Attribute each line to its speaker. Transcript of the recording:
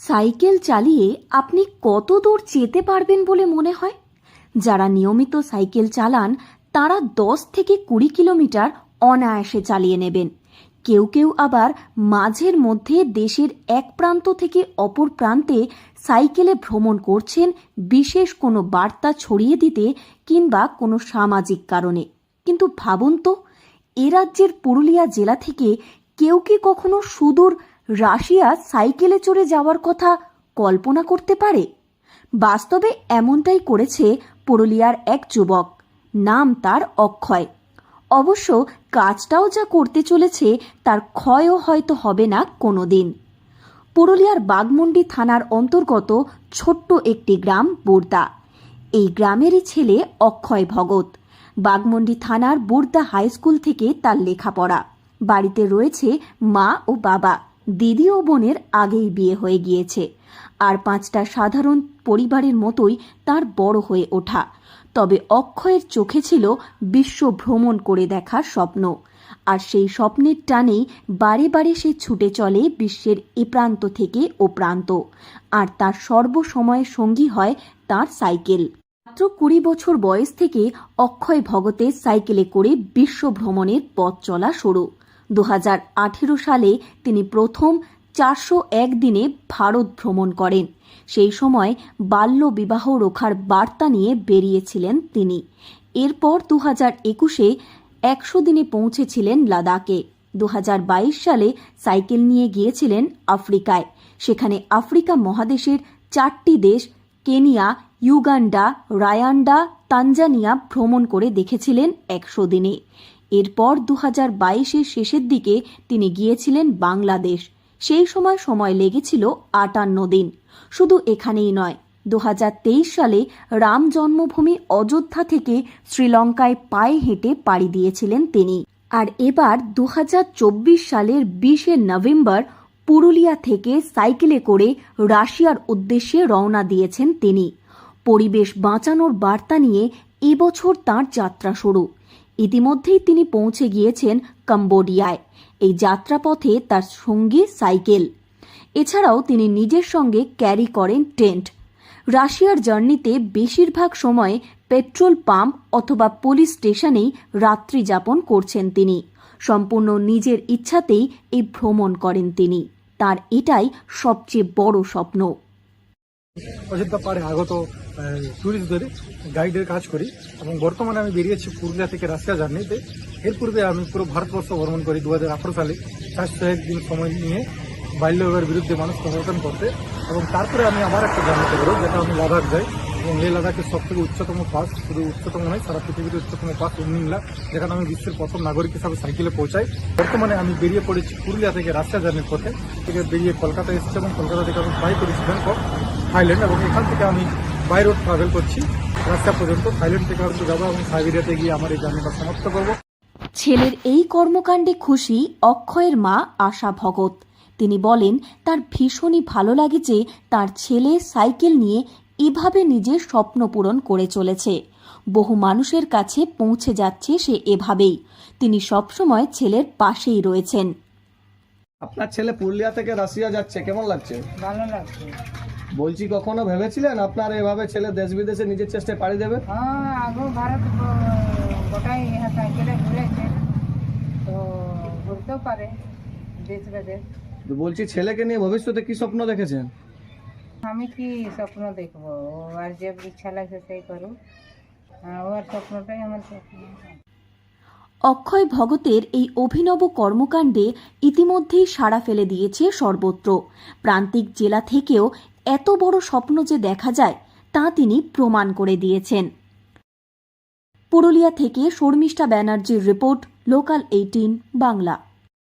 Speaker 1: Cycle চালিয়ে আপনি কত দূর যেতে পারবেন বলে মনে হয়? যারা নিয়মিত সাইকেল চালান, তারা দশ থেকে কুড়ি কিলোমিটার অনায়াসে চালিয়ে নেবেন। কেউ কেউ আবার মাঝের মধ্যে দেশের এক প্রান্ত থেকে অপর প্রান্তে সাইকেলে ভ্রমণ করছেন বিশেষ কোনো বার্তা ছড়িয়ে দিতে কিংবা কোনো সামাজিক কারণে। কিন্তু ভাবুন তো, এ রাজ্যের পুরুলিয়া জেলা থেকে কেউ কি কখনো সুদূর রাশিয়া সাইকেলে চড়ে যাওয়ার কথা কল্পনা করতে পারে। বাস্তবে এমনটাই করেছে পুরুলিয়ার এক যুবক। নাম তার অক্ষয়। অবশ্য কাজটাও যা করতে চলেছে, তার ক্ষয়ও হয়তো হবে না কোনো দিন পুরুলিয়ার বাগমুন্ডি থানার অন্তর্গত ছোট্ট একটি গ্রাম, বোরদা। এই গ্রামেরই ছেলে অক্ষয় ভগত। বাগমুন্ডি থানার বোরদা হাই স্কুল থেকে তার লেখাপড়া। বাড়িতে রয়েছে মা ও বাবা। দিদি ও বোনের আগেই বিয়ে হয়ে গিয়েছে। আর পাঁচটা সাধারণ পরিবারের মতোই তার বড় হয়ে ওঠা। তবে অক্ষয়ের চোখে ছিল বিশ্ব ভ্রমণ করে দেখার স্বপ্ন। আর সেই স্বপ্নের টানেই বারে বারে সে ছুটে চলে বিশ্বের এ প্রান্ত থেকে ও প্রান্ত। আর তার সর্বসময়ের সঙ্গী হয় তার সাইকেল। মাত্র কুড়ি বছর বয়স থেকে অক্ষয় ভগতের সাইকেলে করে বিশ্ব ভ্রমণের পথ চলা শুরু। দু হাজার আঠেরো সালে তিনি প্রথম চারশো এক দিনে ভারত ভ্রমণ করেন। সেই সময় বাল্য বিবাহ রোখার বার্তা নিয়ে বেরিয়েছিলেন তিনি। এরপর দু হাজার একুশে একশো দিনে পৌঁছেছিলেন লাদাখে। দু হাজার বাইশ সালে সাইকেল নিয়ে গিয়েছিলেন আফ্রিকায়। সেখানে আফ্রিকা মহাদেশের চারটি দেশ কেনিয়া, ইউগান্ডা, রায়ান্ডা, তানজানিয়া ভ্রমণ করে দেখেছিলেন একশো দিনে। এরপর দু হাজার বাইশের শেষের দিকে তিনি গিয়েছিলেন বাংলাদেশ। সেই সময় সময় লেগেছিল আটান্ন দিন। শুধু এখানেই নয় দু সালে রাম জন্মভূমি অযোধ্যা থেকে শ্রীলঙ্কায় পায়ে হেঁটে পাড়ি দিয়েছিলেন তিনি। আর এবার দুহাজার চব্বিশ সালের বিশে নভেম্বর পুরুলিয়া থেকে সাইকেলে করে রাশিয়ার উদ্দেশ্যে রওনা দিয়েছেন তিনি। পরিবেশ বাঁচানোর বার্তা নিয়ে এবছর তাঁর যাত্রা শুরু। ইতিমধ্যেই তিনি পৌঁছে গিয়েছেন কম্বোডিয়ায়। এই যাত্রাপথে তার সঙ্গী সাইকেল। এছাড়াও তিনি নিজের সঙ্গে ক্যারি করেন টেন্ট। রাশিয়ার জার্নিতে বেশিরভাগ সময় পেট্রোল পাম্প অথবা পুলিশ স্টেশনেই রাত্রি যাপন করছেন তিনি। সম্পূর্ণ নিজের ইচ্ছাতেই এই ভ্রমণ করেন তিনি। তার এটাই সবচেয়ে বড় স্বপ্ন।
Speaker 2: অযোধ্যা পাহাড়ে আগত ট্যুরিস্টদের গাইডের কাজ করি এবং বর্তমানে আমি বেরিয়েছি পুরুলিয়া থেকে রাশিয়া জার্নিতে। এর পূর্বে আমি পুরো ভারতবর্ষ ভ্রমণ করি দু হাজার আঠারো সালে। চারশো একদিন সময় নিয়ে বাল্য বিবাহের বিরুদ্ধে মানুষ সচেতন করতে এবং তারপরে আমি আবার একটা জার্নিতে বেরো যেটা আমি লাদাখ যাই। এবং এই লাদাখের সব থেকে উচ্চতম পাস, শুধু উচ্চতম নয়, সারা পৃথিবীর উচ্চতম পাস উন্নিংলা যেখানে আমি বিশ্বের প্রথম নাগরিক হিসাবে সাইকেলে পৌঁছাই। বর্তমানে আমি বেরিয়ে পড়েছি পুরুলিয়া থেকে রাশিয়া জার্নির পথে। থেকে বেরিয়ে কলকাতা এসেছি এবং কলকাতা থেকে আমি ফ্লাই করেছি ব্যাংকক থাইল্যান্ড এবং এখান থেকে আমি বাই রোড ট্রাভেল করছি। রাস্তা পর্যন্ত থাইল্যান্ড থেকে হয়তো যাব এবং সাইবেরিয়াতে গিয়ে আমার এই জার্নিটা সমাপ্ত করব।
Speaker 1: ছেলের এই কর্মকাণ্ডে খুশি অক্ষয়ের মা আশা ভগত তিনি বলেন তার ভীষণই ভালো লাগে যে তার ছেলে সাইকেল নিয়ে এভাবে নিজের স্বপ্ন পূরণ করে চলেছে। বহু মানুষের কাছে পৌঁছে যাচ্ছে সে এভাবেই। তিনি সবসময় ছেলের পাশেই রয়েছেন।
Speaker 3: আপনার ছেলে পুরুলিয়া থেকে রাশিয়া যাচ্ছে কেমন লাগছে?
Speaker 4: ভালো লাগছে।
Speaker 3: বলছি কখনো ভেবেছিলেন আপনার এভাবে ছেলে দেশ বিদেশে নিজের চেষ্টায় পাড়ি দেবে?
Speaker 4: হ্যাঁ আগেও ভারত গোটাই সাইকেলে ঘুরেছে। তো ঘুরতেও পারে দেশ বিদেশ
Speaker 3: তো বলছি ছেলেকে নিয়ে ভবিষ্যতে কি স্বপ্ন দেখেছেন?
Speaker 4: আমি কি স্বপ্ন দেখব? ও আর যে ইচ্ছা লাগছে সেই করুক। হ্যাঁ, ওর স্বপ্নটাই আমার স্বপ্ন।
Speaker 1: অক্ষয় ভগতের এই অভিনব কর্মকাণ্ডে ইতিমধ্যেই সাড়া ফেলে দিয়েছে সর্বত্র। প্রান্তিক জেলা থেকেও এত বড় স্বপ্ন যে দেখা যায়, তা তিনি প্রমাণ করে দিয়েছেন। পুরুলিয়া থেকে শর্মিষ্ঠা ব্যানার্জির রিপোর্ট লোকাল এইটিন বাংলা